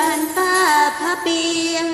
บ้านป้าพะเปียง